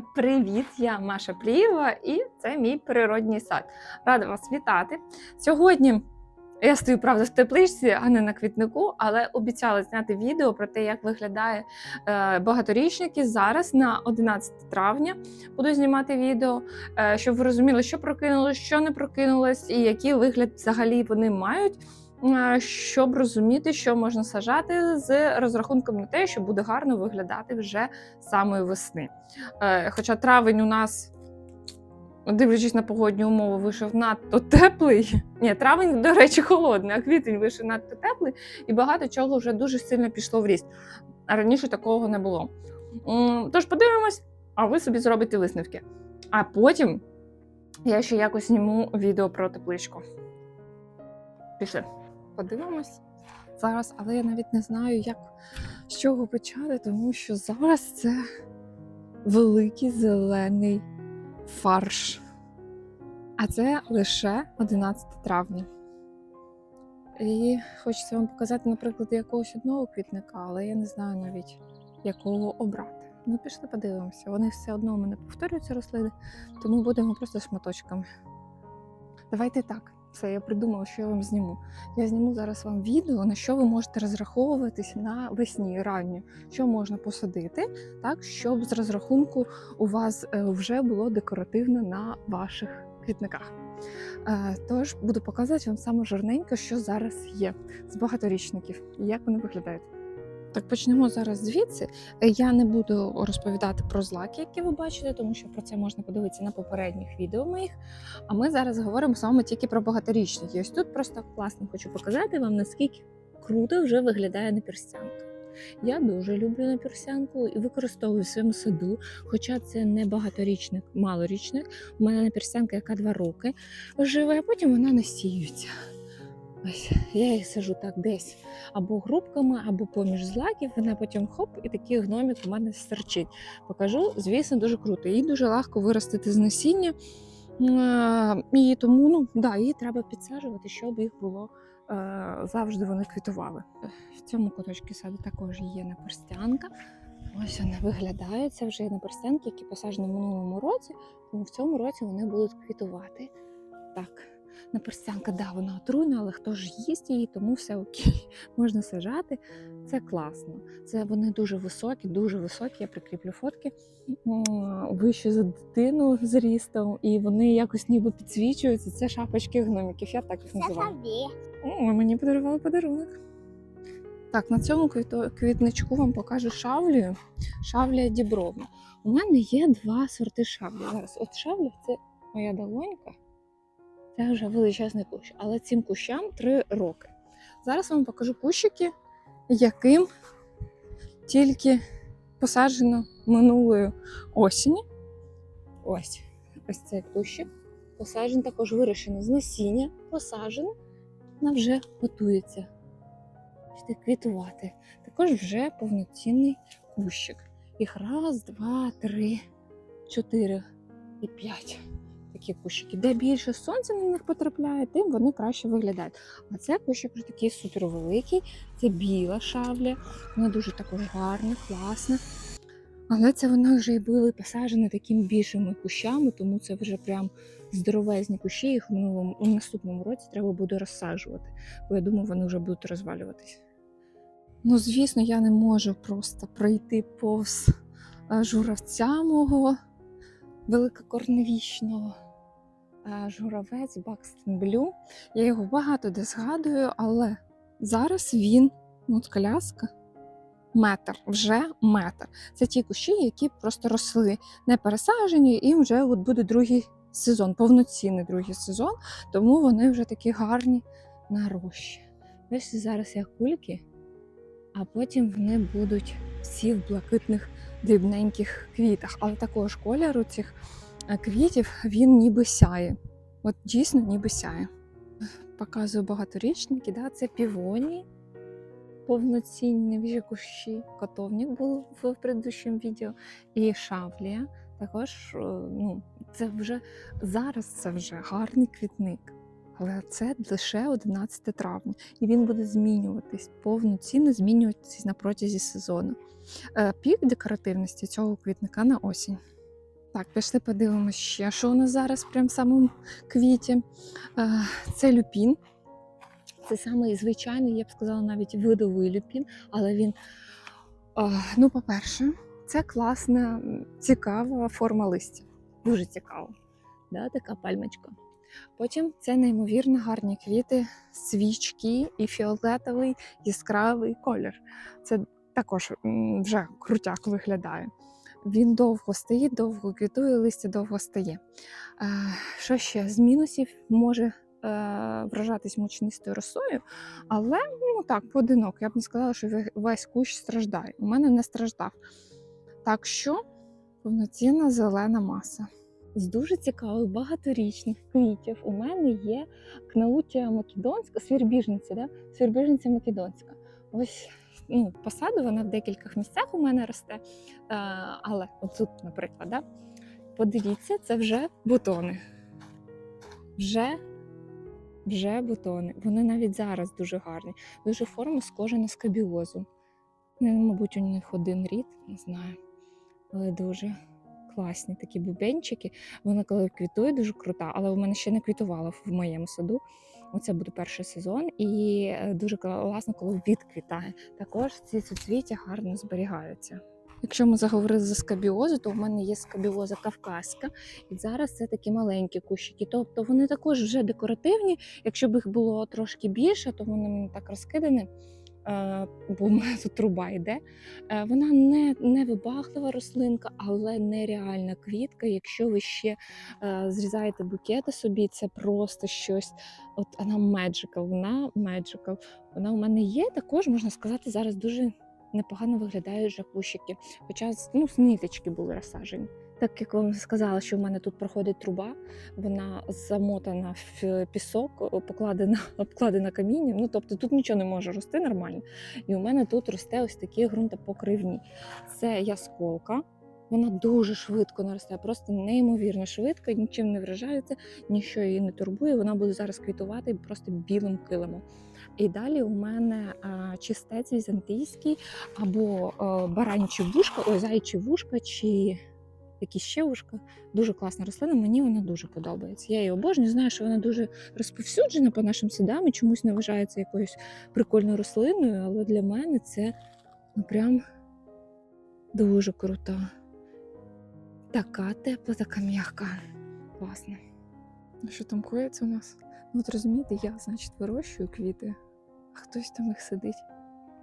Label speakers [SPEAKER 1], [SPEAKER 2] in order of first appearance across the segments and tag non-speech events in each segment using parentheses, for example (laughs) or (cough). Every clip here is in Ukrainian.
[SPEAKER 1] Привіт, я Маша Плієва і це мій природній сад. Рада вас вітати. Сьогодні я стою, правда, в тепличці, а не на квітнику, але обіцяла зняти відео про те, як виглядає е, багаторічники. Зараз на 11 травня буду знімати відео, е, щоб ви розуміли, що прокинулось, що не прокинулось, і який вигляд взагалі вони мають. Щоб розуміти, що можна сажати з розрахунком на те, що буде гарно виглядати вже самої весни. Е, Хоча травень у нас, дивлячись на погодні умови, вийшов надто теплий. (laughs) Ні, травень, до речі, холодний, а квітень вийшов надто теплий, і багато чого вже дуже сильно пішло в ріст. Раніше такого не було. Тож подивимось, а ви собі зробите висновки. А потім я ще якось зніму відео про тепличку. Пішли. Подивимось зараз, але я навіть не знаю, як з чого почати, тому що зараз це великий зелений фарш. А це лише 11 травня. І хочеться вам показати, наприклад, якогось одного квітника, але я не знаю навіть, якого обрати. Ну, пішли подивимося. Вони все одно у мене повторюються рослини, тому будемо просто шматочками. Давайте так. Все, я придумала, що я вам зніму. Я зніму зараз вам відео, на що ви можете розраховуватись на весні ранню, що можна посадити, так щоб з розрахунку у вас е, вже було декоративно на ваших квітниках. Е, Тож буду показувати вам саме жирненько, що зараз є з багаторічників і як вони виглядають. Так, почнемо зараз звідси. Е, Я не буду розповідати про злаки, які ви бачите, тому що про це можна подивитися на попередніх відео моїх. А ми зараз говоримо саме тільки про багаторічники. Ось тут просто класно хочу показати вам, наскільки круто вже виглядає наперстянка. Я дуже люблю наперстянку і використовую в своєму саду, хоча це не багаторічник, малорічник. У мене наперстянка, яка два роки живе, а потім вона насіюється. Ось я їх сажу так десь або групками, або поміж злаків. Вона потім хоп, і такий гномік у мене стерчить. Покажу, звісно, дуже круто. Її дуже легко виростити з насіння. І тому ну, да, її треба підсаджувати, щоб їх було е, завжди вони квітували. В цьому куточку саду також є наперстянка. Ось вона виглядає. Це вже наперстянки, які посаджені в минулому році, тому в цьому році вони будуть квітувати. Так, наперстянка, да, вона отруйна, але хто ж їсть її, тому все окей, (laughs) можна сажати. Це класно. Це вони дуже високі, дуже високі. Я прикріплю фотки вище за дитину з рістом, і вони якось ніби підсвічуються. Це шапочки гномиків. Я так їх називаю. О, мені подарували подарунок. Так, на цьому квітничку вам покажу шавлію. Шавлія дібровна. У мене є два сорти шавлі. Зараз от шавля це моя долонька. Це вже величезний кущ, але цим кущам три роки. Зараз вам покажу кущики, яким тільки посаджено минулої осені. Ось ось цей кущик. Посаджений також вирощено з насіння, посаджений вона вже готується квітувати. Також вже повноцінний кущик. Їх раз, два, три, чотири і п'ять. Такі кущики. Де більше сонця на них потрапляє, тим вони краще виглядають. А це кущик вже такий супервеликий. Це біла шавля. Вона дуже також гарна, класна. Але це вона вже і були посаджені такими більшими кущами, тому це вже прям здоровезні кущі. Їх у наступному році треба буде розсаджувати, бо я думаю, вони вже будуть розвалюватись. Ну, звісно, я не можу просто пройти повз е, журавця мого великокорневічного. Е, Журавець Бакстон Блю. Я його багато де згадую, але зараз він, ну, от коляска, метр, вже метр. Це ті кущі, які просто росли не пересаджені, і вже от буде другий сезон, повноцінний другий сезон, тому вони вже такі гарні на рощі. Ось зараз як кульки, а потім вони будуть всі в блакитних дрібненьких квітах. Але такого ж кольору цих е, квітів він ніби сяє. От дійсно ніби сяє. Показую багаторічники, да? це півонії повноцінні вже кущі. Котовник був в предыдущому відео. І шавлія. Також е, ну, це вже зараз це вже гарний квітник. Але це лише 11 травня, і він буде змінюватись, повноцінно змінюватись на протязі сезону. Е, Пік декоративності цього квітника на осінь. Так, пішли подивимося ще, що у нас зараз прям в самому квіті. Е, Це люпін. Це самий звичайний, я б сказала, навіть видовий люпін, але він, е, ну, по-перше, це класна, цікава форма листя. Дуже цікаво. Да, така пальмочка. Потім це неймовірно гарні квіти, свічки і фіолетовий яскравий колір. Це також вже крутяк виглядає. Він довго стоїть, довго квітує, листя довго стає. Е, Що ще з мінусів може е, вражатись мучнистою росою, але ну так, поодинок. Я б не сказала, що весь кущ страждає. У мене не страждав. Так що повноцінна зелена маса. З дуже цікавих багаторічних квітів у мене є кнаутія македонська, свірбіжниця, да? свірбіжниця македонська. Ось ну, посаду вона в декількох місцях у мене росте. Е, але от тут, наприклад, да? подивіться, це вже бутони. Вже, вже бутони. Вони навіть зараз дуже гарні. Дуже форма схожа на скабіозу. Ну, мабуть, у них один рід, не знаю. Але дуже класні такі бубенчики. Вона коли квітує, дуже крута, але у мене ще не квітувала в моєму саду. Оце буде перший сезон, і е, дуже класно, коли відквітає. Також ці суцвіття гарно зберігаються. Якщо ми заговорили за скабіозу, то у мене є скабіоза кавказька, і зараз це такі маленькі кущики. Тобто вони також вже декоративні. Якщо б їх було трошки більше, то вони так розкидані. Е, Бо в мене тут труба йде. Е, Вона не, не вибаглива рослинка, але нереальна квітка. Якщо ви ще е, зрізаєте букети собі, це просто щось. От вона magical, вона magical. Вона у мене є. Також можна сказати, зараз дуже непогано виглядають вже кущики. Хоча ну, з ниточки були розсаджені. Так як вам сказала, що в мене тут проходить труба, вона замотана в пісок, покладена, (laughs) обкладена камінням. Ну тобто тут нічого не може рости нормально. І у мене тут росте ось такі ґрунтопокривні. Це ясколка. Вона дуже швидко наростає, просто неймовірно швидко, нічим не вражається, нічого її не турбує. Вона буде зараз квітувати просто білим килимом. І далі у мене а, чистець візантійський або а, баранчі вушка, ой, зайчі вушка чи якісь ще вушка. Дуже класна рослина, мені вона дуже подобається. Я її обожнюю, знаю, що вона дуже розповсюджена по нашим садам і чомусь не вважається якоюсь прикольною рослиною, але для мене це ну, прям дуже крута. Така тепла, така м'яка. Класно. Що там коїться у нас? Ну, от розумієте, я, значить, вирощую квіти, а хтось там їх сидить.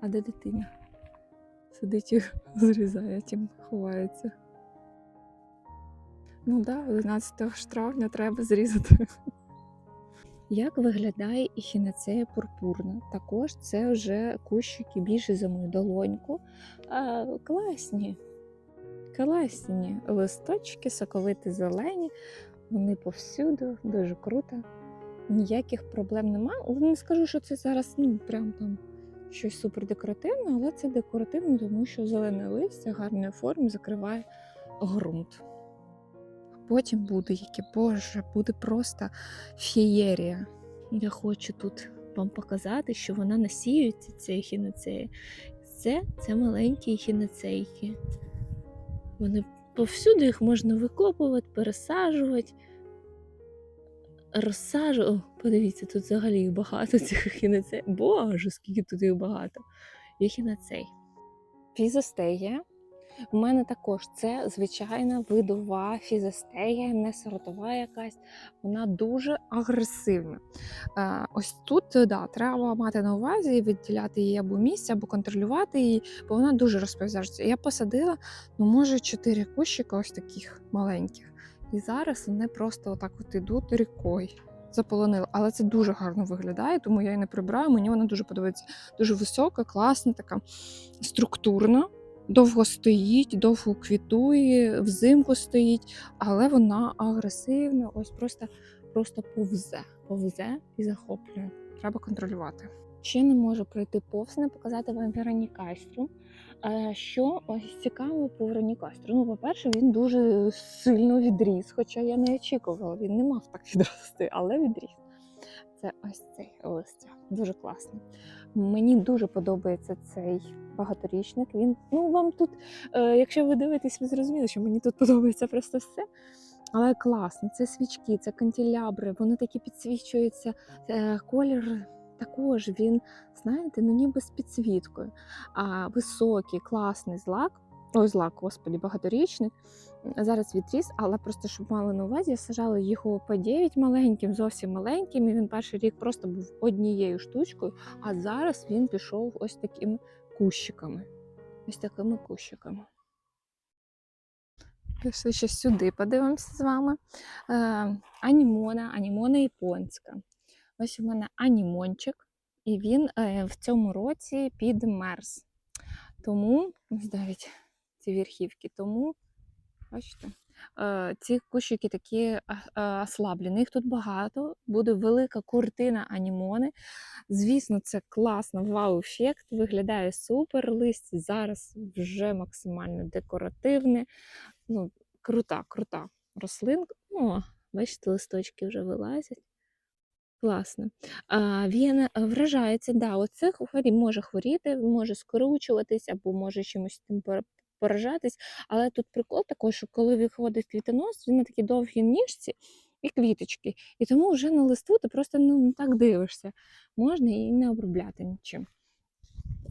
[SPEAKER 1] А де дитина? Сидить їх (laughs) зрізає, тим ховається. Ну так, да, 11 ж травня треба зрізати. Як виглядає іхінацея пурпурна? Також це вже кущики більше за мою долоньку. А, класні, класні листочки, соковиті зелені. Вони повсюду, дуже круто. Ніяких проблем немає. Не скажу, що це зараз ну, прям там щось супер декоративне, але це декоративно, тому що зелене листя гарної форми закриває ґрунт. Потім буде яке боже, буде просто фієрія. Я хочу тут вам показати, що вона насіюється, ця ехінацея. Це, це маленькі ехінацейки. Вони повсюди їх можна викопувати, пересаджувати, розсаджувати. О, подивіться, тут взагалі їх багато цих ехінацей. Боже, скільки тут їх багато. Ехінацей. Фізостегія. У мене також це звичайна видова фізостегія, не сортова якась. Вона дуже агресивна. Е, ось тут да, треба мати на увазі і виділяти її або місце, або контролювати її, бо вона дуже розповзається. Я посадила, ну, може, чотири кущика ось таких маленьких. І зараз вони просто отак от ідуть рікою. Заполонили, але це дуже гарно виглядає, тому я її не прибираю. Мені вона дуже подобається. Дуже висока, класна, така структурна довго стоїть, довго квітує, взимку стоїть, але вона агресивна, ось просто, просто повзе, повзе і захоплює. Треба контролювати. Ще не можу пройти повз, не показати вам Веронікастру. Е, Що ось цікаво по Веронікастру? Ну, по-перше, він дуже сильно відріс, хоча я не очікувала, він не мав так відрости, але відріс. це ось цей листя. Дуже класний. Мені дуже подобається цей багаторічник. Він, ну вам тут, е, якщо ви дивитесь, ви зрозуміли, що мені тут подобається просто все. Але класно, це свічки, це кантілябри, вони такі підсвічуються. Е, колір також він, знаєте, ну ніби з підсвіткою. А високий, класний злак. Ой, злак, господі, багаторічник. Зараз відріс, але просто щоб мали на увазі, я сажала його по 9 маленьким, зовсім маленьким. І він перший рік просто був однією штучкою, а зараз він пішов ось такими кущиками. Ось такими кущиками. Пішли ще сюди, подивимося з вами. Е, анімона, анімона японська. Ось у мене анімончик, і він е, в цьому році підмерз. Тому, навіть ці верхівки, тому, бачите, ці кущики такі ослаблені. Їх тут багато, буде велика куртина анімони. Звісно, це класно, вау-ефект, виглядає супер. Листя зараз вже максимально декоративне. Ну, крута, крута рослинка. О, бачите, листочки вже вилазять. Класно. А, він вражається, да, оце хворі може хворіти, може скручуватись або може чимось поражатись. Але тут прикол такий, що коли виходить квітонос, він на такій довгій ніжці і квіточки. І тому вже на листу ти просто ну, не так дивишся. Можна і не обробляти нічим.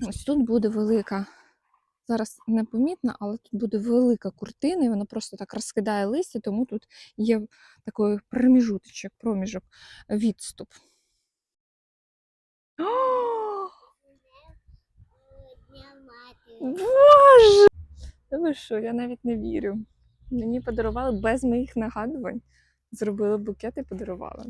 [SPEAKER 1] Ось тут буде велика. Зараз непомітно, але тут буде велика куртина, і вона просто так розкидає листя, тому тут є такий проміжуточок, проміжок, відступ. (gasps) О, Боже! Та ви що, я навіть не вірю. Мені подарували без моїх нагадувань. Зробили букет і подарували.